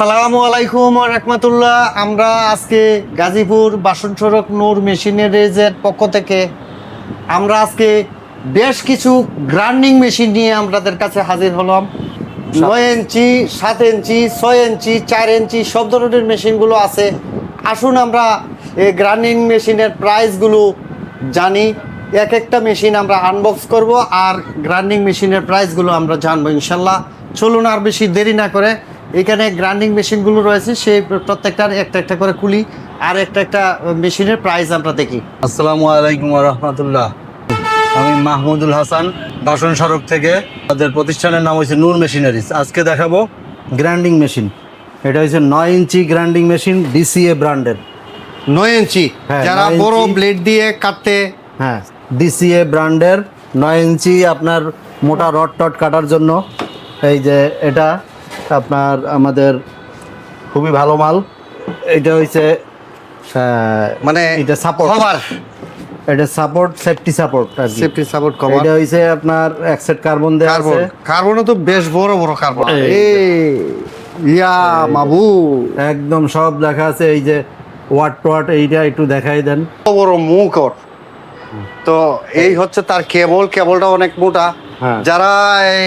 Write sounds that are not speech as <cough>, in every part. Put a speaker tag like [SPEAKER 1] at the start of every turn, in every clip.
[SPEAKER 1] সালামু আলাইকুম রহমতুল্লাহ। আমরা আজকে গাজীপুর বাসন সড়ক নূর মেশিনারিজের পক্ষ থেকে আমরা আজকে বেশ কিছু গ্রাইন্ডিং মেশিন নিয়ে আমাদের কাছে হাজির হলাম। নয় ইঞ্চি সাত ইঞ্চি ছয় ইঞ্চি চার ইঞ্চি সব ধরনের মেশিনগুলো আছে। আসুন আমরা এই গ্রাইন্ডিং মেশিনের প্রাইসগুলো জানি। এক একটা মেশিন আমরা আনবক্স করব আর গ্রাইন্ডিং মেশিনের প্রাইসগুলো আমরা জানব ইনশাল্লাহ চলুন আর বেশি দেরি না করে এখানে গ্রাইন্ডিং মেশিনগুলো রয়েছে সেই প্রত্যেকটার একটা একটা করে কুলি আর একটা একটা মেশিনের প্রাইস আমরা দেখি।
[SPEAKER 2] আসসালামু আলাইকুম রহমতুল্লাহ। আমি মাহমুদুল হাসান বাসন সড়ক থেকে। আমাদের প্রতিষ্ঠানের নাম হচ্ছে নূর মেশিনারিজ। আজকে দেখাবো গ্রাইন্ডিং মেশিন। এটা হচ্ছে নয় ইঞ্চি গ্রাইন্ডিং মেশিন ডিসিএ ব্র্যান্ডের।
[SPEAKER 1] নয় ইঞ্চি?
[SPEAKER 2] হ্যাঁ,
[SPEAKER 1] যারা বড় ব্লেড দিয়ে কাটতে
[SPEAKER 2] হ্যাঁ ডিসিএ ব্র্যান্ডের নয় ইঞ্চি আপনার মোটা রড টট কাটার জন্য। এই যে এটা আপনার আমাদের খুবই ভালো মাল। এটা আহ,
[SPEAKER 1] মানে
[SPEAKER 2] এটা সাপোর্ট
[SPEAKER 1] কভার
[SPEAKER 2] এটা support safety support
[SPEAKER 1] safety support cover
[SPEAKER 2] এটা হইছে আপনার একসেট কার্বন
[SPEAKER 1] কার্বন
[SPEAKER 2] আছে।
[SPEAKER 1] কার্বনও তো বেশ বড় বড় কার্বন
[SPEAKER 2] এই।
[SPEAKER 1] ইয়া মাবু।
[SPEAKER 2] একদম সব দেখা আছে এই যে ওয়াট টোয়াট এইটা একটু দেখাই দেন।
[SPEAKER 1] বড় মুখ ওর। তো এই হচ্ছে তার কেবল কেবলটা অনেক মোটা। যারা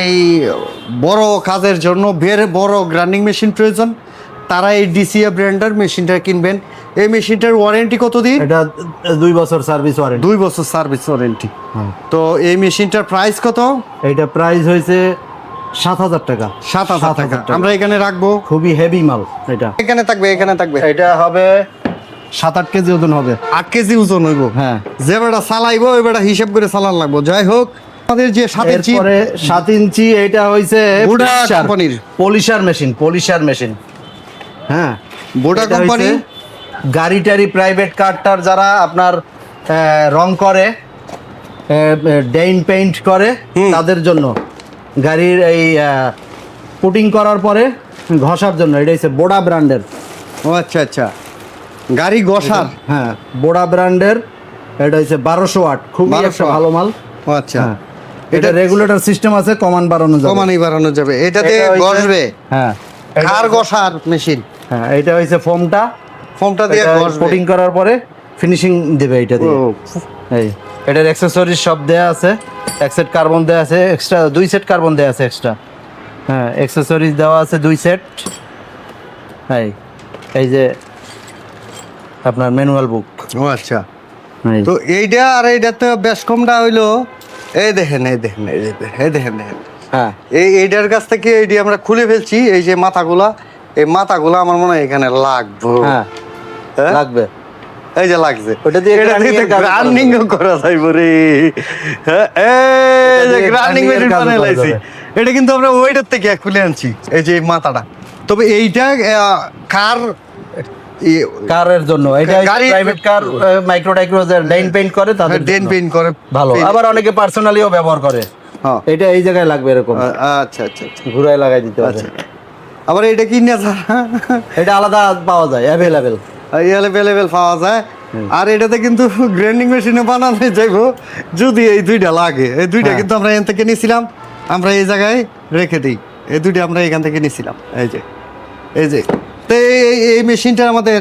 [SPEAKER 1] এই বড় কাজের জন্য বের বড় গ্রাইন্ডিং মেশিন প্রয়োজন তারা এই ডিসিএ ব্র্যান্ডের মেশিনটা কিনবেন। এই মেশিনটার ওয়ারেন্টি কতদিন
[SPEAKER 2] এটা দুই বছর সার্ভিস ওয়ারেন্টি
[SPEAKER 1] দুই বছর সার্ভিস ওয়ারেন্টি
[SPEAKER 2] হ্যাঁ।
[SPEAKER 1] তো এই মেশিনটার প্রাইস কত?
[SPEAKER 2] এটা প্রাইস হয়েছে সাত হাজার টাকা।
[SPEAKER 1] সাত হাজার টাকা। আমরা এখানে রাখব।
[SPEAKER 2] খুবই হেভি মাল এটা।
[SPEAKER 1] এখানে থাকবে এখানে থাকবে।
[SPEAKER 2] এটা হবে সাত আট কেজি ওজন হবে।
[SPEAKER 1] আট কেজি ওজন হইব।
[SPEAKER 2] হ্যাঁ।
[SPEAKER 1] যে বেটা চালাইবো ওই বেটা হিসাব করে চালান লাগবো। যাই হোক আমাদের যে সাত ইঞ্চি
[SPEAKER 2] সাত ইঞ্চি এটা
[SPEAKER 1] বুডা কোম্পানির।
[SPEAKER 2] পলিশার মেশিন পলিশার মেশিন হ্যাঁ।
[SPEAKER 1] বুডা কোম্পানি?
[SPEAKER 2] হইছে গাড়ি প্রাইভেট কারটার যারা আপনার রং করে ডেইন পেইন্ট করে। তাদের জন্য। গাড়ির এই পুটিং করার পরে ঘষার জন্য। এটা হচ্ছে বোডা ব্র্যান্ডের।
[SPEAKER 1] ও আচ্ছা আচ্ছা। গাড়ি ঘষার?
[SPEAKER 2] হ্যাঁ বোডা ব্র্যান্ডের। এটা হচ্ছে বারোশো আট খুবই
[SPEAKER 1] 1200
[SPEAKER 2] একটা ভালো মাল।
[SPEAKER 1] ও আচ্ছা।
[SPEAKER 2] হ্যাঁ। এটা রেগুলেটর সিস্টেম আছে কমান বাড়ানো যাবে।
[SPEAKER 1] কমানি বাড়ানো যাবে। এটা দিয়ে
[SPEAKER 2] এটা হইছে-
[SPEAKER 1] গসবে
[SPEAKER 2] হ্যাঁ।
[SPEAKER 1] কার গসার মেশিন
[SPEAKER 2] হ্যাঁ এটা হচ্ছে ফোমটা
[SPEAKER 1] ফোমটা দিয়ে গসবে
[SPEAKER 2] কোটিং করার পরে ফিনিশিং দেবে এটা দিয়ে। এই এটার অ্যাক্সেসরিজ সব দেয়া আছে। এক সেট কার্বন দেয়া আছে এক্সট্রা দুই সেট কার্বন দেয়া আছে এক্সট্রা হ্যাঁ অ্যাক্সেসরিজ দেওয়া আছে দুই সেট এই এই যে আপনার ম্যানুয়াল বুক
[SPEAKER 1] ও আচ্ছা। তো এইটা আর এইটা তো বেশ কমটা হইল এই দেখেন এই দেখেন এই দেখেন এই দেখেন দেখেন।
[SPEAKER 2] হ্যাঁ।
[SPEAKER 1] এই এইটার কাছ থেকে এইটি আমরা খুলে ফেলছি এই যে মাথাগুলা এই মাথাগুলা আমার মনে হয় এখানে লাগবে।
[SPEAKER 2] হ্যাঁ
[SPEAKER 1] হ্যাঁ?
[SPEAKER 2] লাগবে।
[SPEAKER 1] এই যে লাগছে।
[SPEAKER 2] ওটা দিয়ে
[SPEAKER 1] গ্রাইন্ডিং করা যাইব রে। হ্যাঁ, এই যে গ্রাইন্ডিং মেশিন
[SPEAKER 2] কাজও
[SPEAKER 1] বানাই
[SPEAKER 2] করা
[SPEAKER 1] লাইছি
[SPEAKER 2] যাবে।
[SPEAKER 1] এটা কিন্তু আমরা ওইটার থেকে খুলে আনছি এই যে মাথাটা। তবে এইটা কার
[SPEAKER 2] কারের জন্য। এটা প্রাইভেট কার মাইক্রো টাইক্রো ডাইন পেইন্ট করে তাদের
[SPEAKER 1] ডেন
[SPEAKER 2] জন্য।
[SPEAKER 1] পেইন করে।
[SPEAKER 2] ভালো। আবার অনেকে পার্সোনালিও ব্যবহার করে।
[SPEAKER 1] হ্যাঁ।
[SPEAKER 2] এটা এই জায়গায় লাগবে এরকম।
[SPEAKER 1] আচ্ছা আচ্ছা আচ্ছা।
[SPEAKER 2] ঘুরায় লাগাই দিতে হবে।
[SPEAKER 1] আচ্ছা। আবার এটা কি না
[SPEAKER 2] এটা আলাদা পাওয়া যায় অ্যাভেলেবেল
[SPEAKER 1] অ্যাভেলেবেল পাওয়া যায়। আর এটাতে কিন্তু গ্রাইন্ডিং মেশিনে বানানো যাইব। যদি এই দুইটা লাগে এই দুইটা
[SPEAKER 2] হ্যাঁ।
[SPEAKER 1] কিন্তু আমরা এখান থেকে নিছিলাম। আমরা এই জায়গায় রেখে দিই। এই দুইটা আমরা এখান থেকে নিছিলাম। এই যে এই যে। তো এই- মেশিনটার আমাদের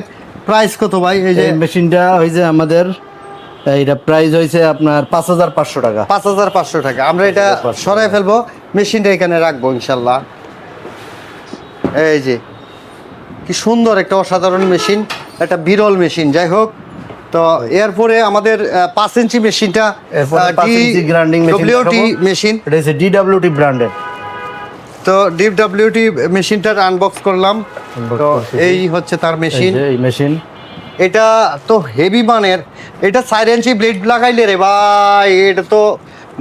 [SPEAKER 1] প্রাইস কত ভাই? এই যে
[SPEAKER 2] মেশিনটা হয়েছে আমাদের এইটা প্রাইস হয়েছে আপনার পাঁচ হাজার পাঁচশো টাকা।
[SPEAKER 1] পাঁচ হাজার পাঁচশো টাকা। আমরা এটা সরাই ফেলব মেশিনটা এখানে রাখব ইনশাল্লাহ। এই যে কি সুন্দর একটা অসাধারণ মেশিন একটা বিরল মেশিন। যাই হোক তো এরপরে আমাদের পাঁচ ইঞ্চি মেশিনটা ডব্লিউটি মেশিন।
[SPEAKER 2] এটা হচ্ছে ডিডাব্লিউটি ব্র্যান্ডের
[SPEAKER 1] তো ডিপ ডব্লিউটি মেশিনটার আনবক্স করলাম। তো এই হচ্ছে তার মেশিন
[SPEAKER 2] এই মেশিন
[SPEAKER 1] এটা তো হেভি মানের। এটা চার ইঞ্চি ব্লেড লাগাইলে রে ভাই এটা তো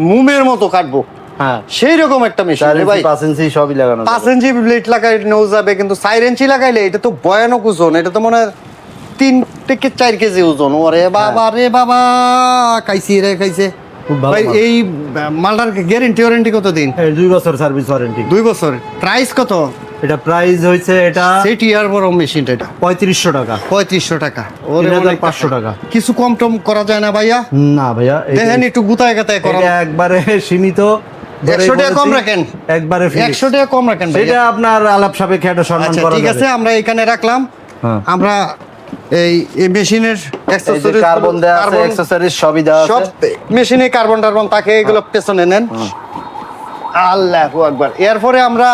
[SPEAKER 1] মুমের মতো কাটবো।
[SPEAKER 2] হ্যাঁ।
[SPEAKER 1] সেই রকম একটা মেশিন রে ভাই।
[SPEAKER 2] পাঁচ ইঞ্চি সবই লাগানো
[SPEAKER 1] পাঁচ। ইঞ্চি ব্লেড লাগাইলেও যাবে কিন্তু চার ইঞ্চি লাগাইলে এটা তো ভয়ানক ওজন। এটা তো মনে হয় তিন থেকে চার কেজি ওজন। ওরে বাবা রে বাবা খাইছি রে খাইছে। ভাই এই মালটার গ্যারেন্টি ওয়ারেন্টি কত দিন
[SPEAKER 2] দুই বছর সার্ভিস ওয়ারেন্টি
[SPEAKER 1] দুই বছর। প্রাইস কত?
[SPEAKER 2] এটা প্রাইস হয়েছে এটা
[SPEAKER 1] সেটি আর বড় মেশিনটা এটা।
[SPEAKER 2] পঁয়ত্রিশশো টাকা।
[SPEAKER 1] পঁয়ত্রিশশো টাকা।
[SPEAKER 2] তিন হাজার পাঁচশো টাকা।
[SPEAKER 1] কিছু কম টম করা যায় না ভাইয়া?
[SPEAKER 2] না ভাইয়া
[SPEAKER 1] দেখেন একটু গুতায় গাতায় করা
[SPEAKER 2] একবারে সীমিত।
[SPEAKER 1] একশো টাকা কম রাখেন।
[SPEAKER 2] একবারে
[SPEAKER 1] একশো টাকা কম রাখেন
[SPEAKER 2] সেটা আপনার আলাপ সাপেক্ষে একটা সম্মান
[SPEAKER 1] আচ্ছা
[SPEAKER 2] করা
[SPEAKER 1] ঠিক আছে আমরা এখানে রাখলাম।
[SPEAKER 2] হ্যাঁ।
[SPEAKER 1] আমরা এই মেশিনের
[SPEAKER 2] কার্বন দেওয়া আছে অ্যাকসেসরিজ সবই দেওয়া
[SPEAKER 1] সব মেশিনে কার্বন টার্বন থাকে এগুলো পেছনে নেন। আল্লাহ একবার এরপরে আমরা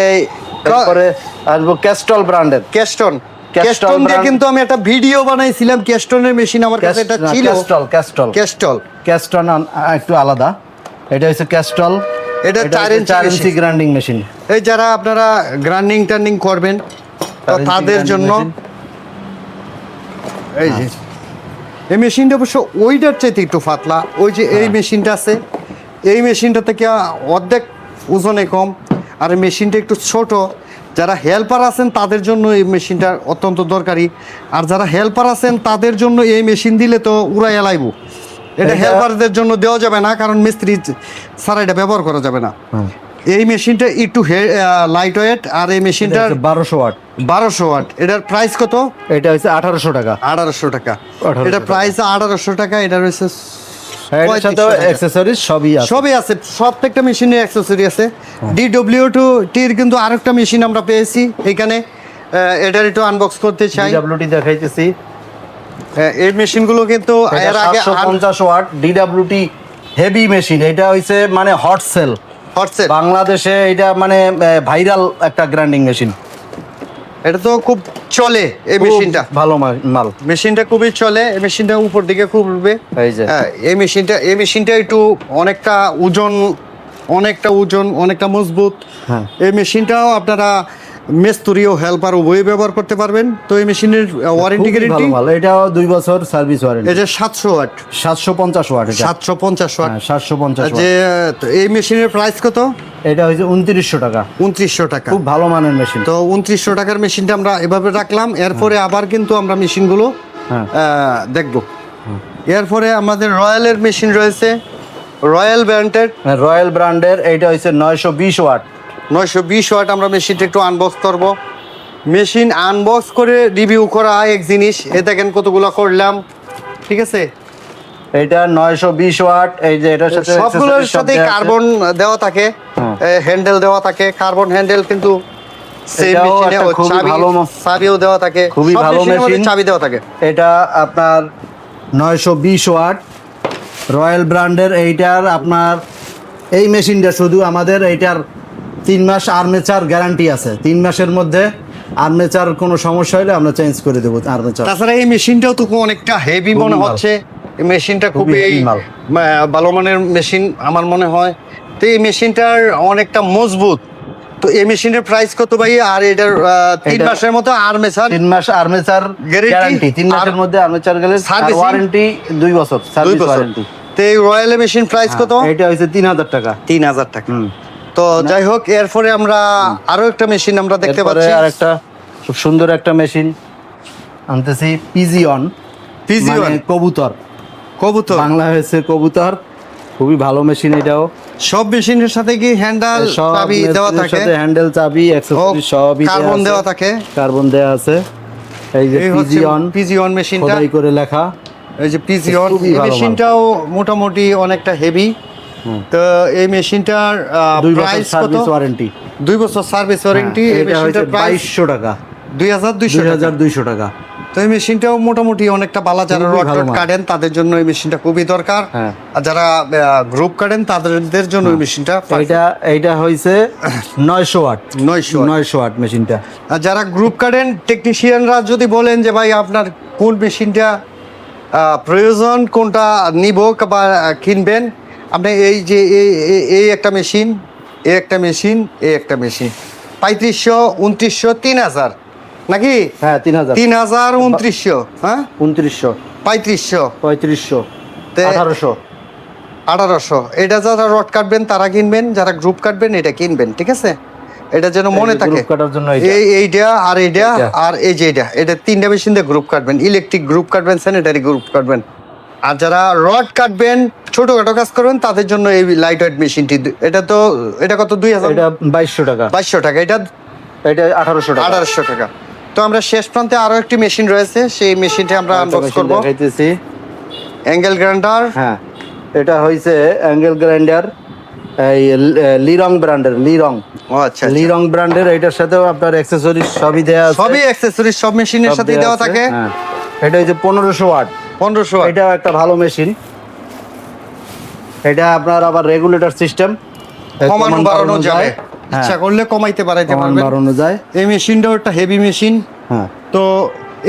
[SPEAKER 1] এই
[SPEAKER 2] তারপরে আসব ক্যাস্টল ব্র্যান্ডের Kestrel
[SPEAKER 1] কেস্টন দিয়ে কিন্তু আমি একটা ভিডিও বানাইছিলাম কেস্টনের মেশিন আমার কাছে এটা ছিল।
[SPEAKER 2] ক্যাস্টল ক্যাস্টল
[SPEAKER 1] কেস্টল
[SPEAKER 2] ক্যাস্টন একটু আলাদা। এটা হচ্ছে ক্যাস্টল
[SPEAKER 1] এটা চার ইঞ্চি
[SPEAKER 2] চার ইঞ্চি গ্রাইন্ডিং মেশিন
[SPEAKER 1] এই যারা আপনারা গ্রাইন্ডিং টার্নিং করবেন তাদের জন্য এই যে এই মেশিনটা অবশ্য ওইটার চাইতে একটু পাতলা ওই যে এই মেশিনটা আছে এই মেশিনটা থেকে অর্ধেক ওজনে কম। আর এই মেশিনটা একটু ছোট। যারা হেল্পার আছেন তাদের জন্য এই মেশিনটা অত্যন্ত দরকারি। আর যারা হেল্পার আছেন তাদের জন্য এই মেশিন দিলে তো উড়াই এলাইব। এটা হেল্পারদের জন্য দেওয়া যাবে না কারণ মিস্ত্রি ছাড়া এটা ব্যবহার করা যাবে না। এই মেশিনটা একটু লাইট ওয়েট আর এই মেশিনটার
[SPEAKER 2] বারোশো ওয়াট।
[SPEAKER 1] বারোশো ওয়াট। এটার প্রাইস কত?
[SPEAKER 2] এটা হচ্ছে আঠারোশো টাকা।
[SPEAKER 1] আঠারোশো টাকা। এটা। প্রাইস আঠারোশো টাকা এটা রয়েছে
[SPEAKER 2] হ্যাঁ, এটার সাথে
[SPEAKER 1] 3500
[SPEAKER 2] সবই আছে।
[SPEAKER 1] সবই আছে প্রত্যেকটা মেশিনের অ্যাক্সেসরি আছে। ডিডব্লিউ টু টির কিন্তু আরেকটা মেশিন আমরা পেয়েছি এখানে। আহ, এটার একটু আনবক্স করতে চাই।
[SPEAKER 2] ডিডব্লিউটি দেখাইতেছি।
[SPEAKER 1] হ্যাঁ, এই মেশিনগুলো কিন্তু এর আগে
[SPEAKER 2] সাতশো পঞ্চাশ ওয়াট ডিডব্লিউটি হেভি মেশিন এটা হইছে মানে হট সেল বাংলাদেশে এটা মানে ভাইরাল একটা গ্রাইন্ডিং মেশিন
[SPEAKER 1] এটা তো খুব চলে এই মেশিনটা।
[SPEAKER 2] ভালো মাল।
[SPEAKER 1] মেশিনটা খুবই চলে এই মেশিনটা উপর দিকে খুব উঠবে
[SPEAKER 2] এই
[SPEAKER 1] হ্যাঁ এই মেশিনটা এই মেশিনটা একটু অনেকটা ওজন অনেকটা ওজন অনেকটা মজবুত।
[SPEAKER 2] হ্যাঁ।
[SPEAKER 1] এই মেশিনটাও আপনারা মেস্তুরি ও হেল্পার উভয় ব্যবহার করতে পারবেন। তো এই মেশিনের ওয়ারেন্টি গ্যারেন্টি
[SPEAKER 2] ভালো এটাও দুই বছর সার্ভিস ওয়ারেন্টি
[SPEAKER 1] এটা সাতশো ওয়াট।
[SPEAKER 2] সাতশো পঞ্চাশ ওয়াট এটা।
[SPEAKER 1] সাতশো পঞ্চাশ ওয়াট।
[SPEAKER 2] হ্যাঁ সাতশো পঞ্চাশ
[SPEAKER 1] যে তো এই মেশিনের প্রাইস কত?
[SPEAKER 2] এটা হচ্ছে উনত্রিশশো টাকা।
[SPEAKER 1] উনত্রিশশো টাকা।
[SPEAKER 2] খুব ভালো মানের মেশিন
[SPEAKER 1] তো উনত্রিশশো টাকার মেশিনটা আমরা এভাবে রাখলাম। এরপরে আবার কিন্তু আমরা মেশিনগুলো
[SPEAKER 2] হ্যাঁ।
[SPEAKER 1] দেখব। এরপরে আমাদের রয়্যালের মেশিন রয়েছে রয়্যাল ব্র্যান্ডের।
[SPEAKER 2] রয়্যাল ব্র্যান্ডের এইটা হচ্ছে নয়শো বিশ ওয়াট।
[SPEAKER 1] নয়শো বিশ ওয়াট আমরা মেশিনটা একটু আনবক্স করব। মেশিন আনবক্স করে রিভিউ করা হয় এক জিনিস। এ দেখেন কতগুলো করলাম। ঠিক আছে?
[SPEAKER 2] এটা নয়শো বিশ ওয়াট এই যে এটার সাথে
[SPEAKER 1] সবগুলোর সাথে কার্বন দেওয়া থাকে
[SPEAKER 2] হ্যাঁ।
[SPEAKER 1] হ্যান্ডেল দেওয়া থাকে কার্বন হ্যান্ডেল কিন্তু চাবিও দেওয়া থাকে।
[SPEAKER 2] খুবই ভালো মেশিন।
[SPEAKER 1] চাবি দেওয়া থাকে।
[SPEAKER 2] এটা আপনার নয়শো বিশ ওয়াট। রয়্যাল ব্র্যান্ডের এইটার আপনার এই মেশিনটা শুধু আমাদের এইটার তিন মাস আর্মেচার গ্যারান্টি আছে। তিন মাসের মধ্যে আর্মেচার কোনো সমস্যা হলে আমরা চেঞ্জ করে দেবো আর্মেচার
[SPEAKER 1] তাছাড়া এই মেশিনটাও তো অনেকটা হেভি মনে হচ্ছে। এই মেশিনটা
[SPEAKER 2] খুবই
[SPEAKER 1] ভালো মানের মেশিন আমার মনে হয়। তো এই মেশিনটার অনেকটা মজবুত। তো এই মেশিনের প্রাইস কত ভাই? আর এটার তিন মাসের মতো আর মেশার
[SPEAKER 2] তিন মাস আর্মেচার? গ্যারান্টি তিন মাসের মধ্যে আর্মেচার গেলে ওয়ারেন্টি দুই বছর সার্ভিস ওয়ারেন্টি
[SPEAKER 1] তো এই রয়্যাল মেশিন প্রাইস কত?
[SPEAKER 2] এটা হচ্ছে তিন হাজার টাকা।
[SPEAKER 1] তিন হাজার টাকা। তো যাই হোক এরপরে আমরা আরও একটা মেশিন আমরা দেখতে পাচ্ছি।
[SPEAKER 2] আর একটা খুব সুন্দর একটা মেশিন আনতেছি পিজিয়ন
[SPEAKER 1] পিজিওয়ান
[SPEAKER 2] কবুতর।
[SPEAKER 1] কবুতর?
[SPEAKER 2] বাংলা হয়েছে কবুতর। খুবই ভালো মেশিন এটাও।
[SPEAKER 1] সব মেশিনের সাথে কি হ্যান্ডেল চাবি দেওয়া থাকে?
[SPEAKER 2] সাথে হ্যান্ডেল চাবি অ্যাকসেসরি সবই
[SPEAKER 1] কার্বন দেওয়া থাকে?
[SPEAKER 2] কার্বন দেওয়া আছে। এই যে
[SPEAKER 1] হচ্ছে
[SPEAKER 2] পিজিয়ন
[SPEAKER 1] মেশিনটা
[SPEAKER 2] খোদাই করে লেখা।
[SPEAKER 1] এই যে
[SPEAKER 2] মাল।
[SPEAKER 1] মেশিনটাও মোটামুটি অনেকটা হেভি তো এই মেশিনটার প্রাইস কত?
[SPEAKER 2] সার্ভিস ওয়ারেন্টি
[SPEAKER 1] দুই বছর সার্ভিস ওয়ারেন্টি এই
[SPEAKER 2] এটা
[SPEAKER 1] মেশিনটার প্রাইস
[SPEAKER 2] বাইশশো টাকা।
[SPEAKER 1] দুই হাজার দুইশো
[SPEAKER 2] দুই হাজার দুইশো টাকা।
[SPEAKER 1] তো এই মেশিনটাও মোটামুটি অনেকটা বালা যারা রড। কাটেন তাদের জন্য এই মেশিনটা খুবই দরকার।
[SPEAKER 2] হ্যাঁ।
[SPEAKER 1] আর যারা গ্রুপ কাটেন তাদের জন্য এই মেশিনটা
[SPEAKER 2] এটা এইটা হয়েছে <coughs> নয়শো ওয়াট।
[SPEAKER 1] নয়শো
[SPEAKER 2] নয়শো ওয়াট মেশিনটা।
[SPEAKER 1] আর যারা গ্রুপ কাটেন টেকনিশিয়ানরা যদি বলেন যে ভাই আপনার কোন মেশিনটা প্রয়োজন কোনটা নিব বা কিনবেন আপনি এই যে এই- একটা মেশিন এই একটা মেশিন এই একটা মেশিন। পঁয়ত্রিশশো উনত্রিশশো তিন হাজার। নাকি?
[SPEAKER 2] হ্যাঁ তিন হাজার।
[SPEAKER 1] তিন হাজার উনত্রিশশো হ্যাঁ?
[SPEAKER 2] উনত্রিশশো।
[SPEAKER 1] পঁয়ত্রিশশো।
[SPEAKER 2] পঁয়ত্রিশশো।
[SPEAKER 1] তে-
[SPEAKER 2] আঠারোশো।
[SPEAKER 1] আঠারোশো। এটা যারা রড কাটবেন তারা কিনবেন যারা গ্রুপ কাটবেন এটা কিনবেন ঠিক আছে? এটা যেন মনে থাকে। এই এইটা আর এইটা। আর এই যে এটা এটা তিনটা মেশিন দিয়ে গ্রুপ কাটবেন। ইলেকট্রিক গ্রুপ কাটবেন স্যানিটারি গ্রুপ কাটবেন। আর যারা রড কাটবেন ছোটখাটো কাজ করবেন তাদের জন্য এই লাইট ওয়েট মেশিনটি এটা তো এটা কত দুই হাজার?
[SPEAKER 2] এটা বাইশশো টাকা।
[SPEAKER 1] বাইশশো টাকা এটা
[SPEAKER 2] এটা আঠারোশো টাকা।
[SPEAKER 1] আঠারোশো টাকা। তো আমরা শেষ প্রান্তে আরও একটি মেশিন রয়েছে সেই মেশিনটি আমরা আনবক্স করব।
[SPEAKER 2] দেখাইতেছি।
[SPEAKER 1] অ্যাঙ্গেল গ্রাইন্ডার
[SPEAKER 2] হ্যাঁ এটা হয়েছে অ্যাঙ্গেল গ্রাইন্ডার এই লিরং ব্র্যান্ডের লিরং
[SPEAKER 1] ও আচ্ছা
[SPEAKER 2] লিরং ব্র্যান্ডের এটার সাথেও আপনার অ্যাক্সেসরিজ সবই দেওয়া আছে।
[SPEAKER 1] সবই অ্যাক্সেসরিজ সব মেশিনের সাথেই দেওয়া থাকে।
[SPEAKER 2] হ্যাঁ। এটা হচ্ছে পনেরোশো ওয়াট।
[SPEAKER 1] পনেরোশো
[SPEAKER 2] এটাও একটা ভালো মেশিন এটা আপনার আবার রেগুলেটর সিস্টেম
[SPEAKER 1] কমানো বাড়ানো যাবে ইচ্ছা করলে কমাইতে বাড়াইতে
[SPEAKER 2] কমান
[SPEAKER 1] পারবেন
[SPEAKER 2] বাড়ানো যায়।
[SPEAKER 1] এই মেশিনটাও একটা হেভি মেশিন
[SPEAKER 2] হ্যাঁ।
[SPEAKER 1] তো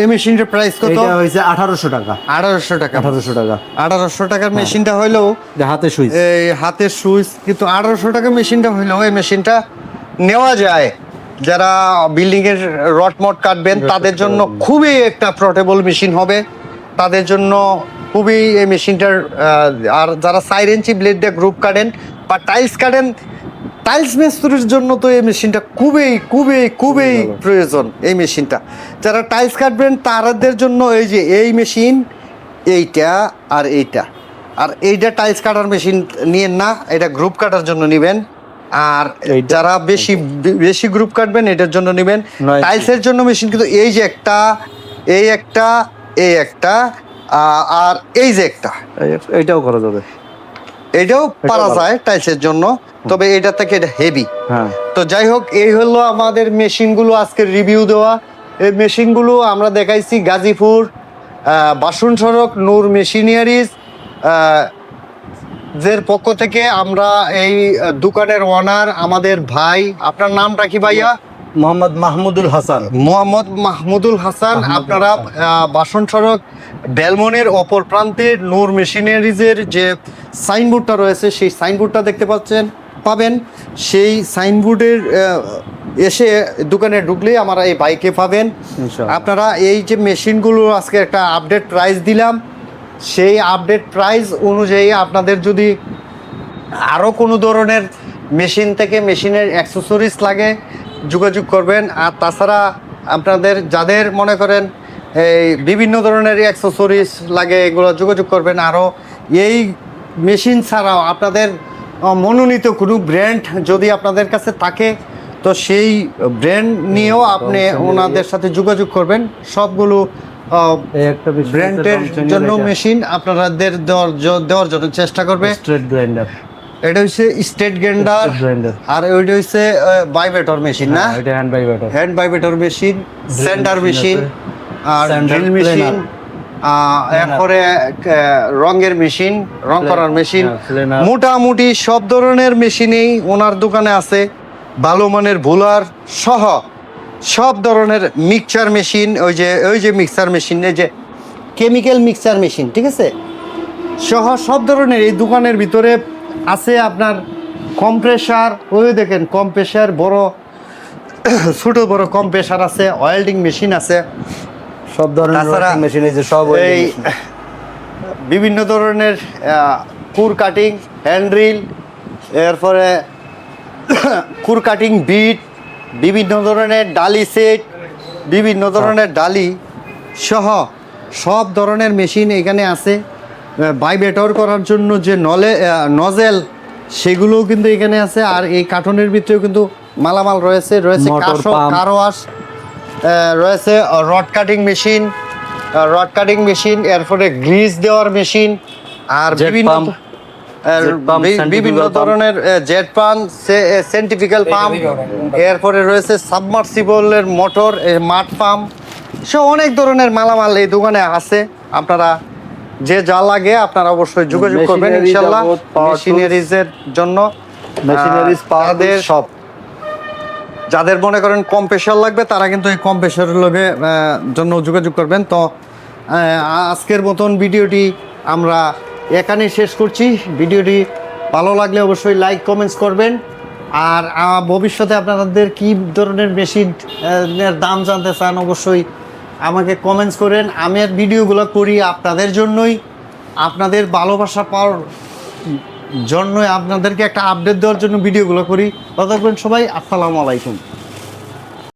[SPEAKER 1] এই মেশিনটার প্রাইস কত?
[SPEAKER 2] এটা হয়েছে আঠারোশো টাকা।
[SPEAKER 1] আঠারোশো টাকা।
[SPEAKER 2] আঠারোশো টাকা।
[SPEAKER 1] আঠারোশো টাকার মেশিনটা হইলেও
[SPEAKER 2] যে হাতে সুইচ।
[SPEAKER 1] এই হাতের সুইচ কিন্তু আঠারোশো টাকা মেশিনটা হইলেও এই মেশিনটা নেওয়া যায়। যারা বিল্ডিং এর রড মট কাটবেন তাদের জন্য খুবই একটা পোর্টেবল মেশিন হবে। তাদের জন্য খুবই এই মেশিনটার আর যারা সাইড ইঞ্চি ব্লেড দিয়ে গ্রুপ কাটেন বা টাইলস কাটেন টাইলস মিস্ত্রির জন্য তো এই মেশিনটা খুবই খুবই খুবই প্রয়োজন এই মেশিনটা। যারা টাইলস কাটবেন তাদের জন্য এই যে এই মেশিন এইটা আর এইটা। আর এইটা টাইলস কাটার মেশিন নিয়েন না এটা গ্রুপ কাটার জন্য নেবেন। আর যারা বেশি বেশি গ্রুপ কাটবেন এটার জন্য নেবেন। টাইলসের জন্য মেশিন কিন্তু এই যে একটা এই একটা এই একটা আর এই যে একটা
[SPEAKER 2] এইটাও করা যাবে।
[SPEAKER 1] এটাও পারা যায় টাইলসের জন্য তবে এটা থেকে এটা হেভি
[SPEAKER 2] হ্যাঁ।
[SPEAKER 1] তো যাই হোক এই হলো আমাদের মেশিনগুলো আজকে রিভিউ দেওয়া। এই মেশিনগুলো আমরা দেখাইছি গাজীপুর বাসন সড়ক নূর মেশিনিয়ারিজ দের পক্ষ থেকে আমরা এই দোকানের ওনার আমাদের ভাই। আপনার নামটা কি ভাইয়া?
[SPEAKER 2] মোহাম্মদ মাহমুদুল হাসান।
[SPEAKER 1] মোহাম্মদ মাহমুদুল হাসান। আপনারা বাসন সড়ক বেলমনের অপর প্রান্তে নূর মেশিনারিজের যে সাইনবোর্ডটা রয়েছে সেই সাইনবোর্ডটা দেখতে পাচ্ছেন পাবেন। সেই সাইনবোর্ডের এসে দোকানে ঢুকলেই আমরা এই বাইকে পাবেন। আপনারা এই যে মেশিনগুলো আজকে একটা আপডেট প্রাইস দিলাম সেই আপডেট প্রাইস অনুযায়ী আপনাদের যদি আরও কোনো ধরনের মেশিন থেকে মেশিনের অ্যাক্সেসরিজ লাগে যোগাযোগ করবেন। আর তাছাড়া আপনাদের যাদের মনে করেন এই বিভিন্ন ধরনের অ্যাক্সেসরিজ লাগে এগুলো যোগাযোগ করবেন। আরও এই মেশিন ছাড়াও আপনাদের মনোনীত কোনো ব্র্যান্ড যদি আপনাদের কাছে থাকে তো সেই ব্র্যান্ড নিয়েও আপনি ওনাদের সাথে যোগাযোগ করবেন। সবগুলো ব্র্যান্ডের জন্য মেশিন আপনাদের দেওয়ার দেওয়ার জন্য চেষ্টা করবে।
[SPEAKER 2] স্ট্রেট গ্রাইন্ডার
[SPEAKER 1] এটা হচ্ছে স্টেট গ্রাইন্ডার আর ওইটা হচ্ছে বাইবেটর মেশিন না?
[SPEAKER 2] হ্যাঁ hand by
[SPEAKER 1] hand vibrator machine
[SPEAKER 2] machine
[SPEAKER 1] machine. R drill machine এরপরে রঙের মেশিন রং করার মেশিন
[SPEAKER 2] হ্যাঁ,
[SPEAKER 1] মোটামুটি সব ধরনের মেশিনেই ওনার দোকানে আছে। ভালো মানের ভুলার সহ সব ধরনের মিক্সচার মেশিন ওই যে ওই যে মিক্সার মেশিন এই যে কেমিক্যাল মিক্সচার মেশিন ঠিক আছে? সহ সব ধরনের এই দোকানের ভিতরে আছে আপনার কম্প্রেসার ওই দেখেন কম্প্রেসার বড় <coughs> ছোট বড় কম্প্রেসার আছে ওয়েল্ডিং মেশিন আছে।
[SPEAKER 2] সব ধরনের মেশিন এই যে সব
[SPEAKER 1] এই বিভিন্ন ধরনের কুর কাটিং হ্যান্ড্রিল এরপরে কুর কাটিং বিট বিভিন্ন ধরনের ডালি সেট বিভিন্ন ধরনের ডালি সহ সব ধরনের মেশিন এখানে আছে। বাইবেটর করার জন্য যে নলে নজেল সেগুলোও কিন্তু এখানে আছে। আর এই কার্টনের ভিতরেও কিন্তু মালামাল রয়েছে রয়েছে
[SPEAKER 2] pump।
[SPEAKER 1] কার ওয়াশ রয়েছে rod cutting machine rod cutting machine এরপরে গ্রিজ দেওয়ার মেশিন আর বিভিন্ন বিভিন্ন ধরনের জেট পাম্প সেন্টিফিক্যাল পাম্প এরপরে রয়েছে সাবমার্সিবলের মোটর মাঠ পাম্প সে অনেক ধরনের মালামাল এই দোকানে আছে আপনারা যে যা লাগে আপনারা অবশ্যই যোগাযোগ করবেন ইনশাল্লাহ মেশিনারিজের জন্য।
[SPEAKER 2] মেশিনারিজ
[SPEAKER 1] আহ,
[SPEAKER 2] পাওয়ার সব।
[SPEAKER 1] যাদের মনে করেন কম প্রেশার লাগবে তারা কিন্তু এই কম প্রেশারের আহ, জন্য যোগাযোগ করবেন। তো আজকের মতন ভিডিওটি আমরা এখানেই শেষ করছি। ভিডিওটি ভালো লাগলে অবশ্যই লাইক কমেন্টস করবেন। আর ভবিষ্যতে আপনাদের কি ধরনের মেশিনের দাম জানতে চান অবশ্যই আমাকে কমেন্টস করেন। আমি ভিডিওগুলো করি আপনাদের জন্যই। আপনাদের ভালোবাসা পাওয়ার জন্যই আপনাদেরকে একটা আপডেট দেওয়ার জন্য ভিডিওগুলো করি। ততক্ষণ সবাই আসসালামু আলাইকুম।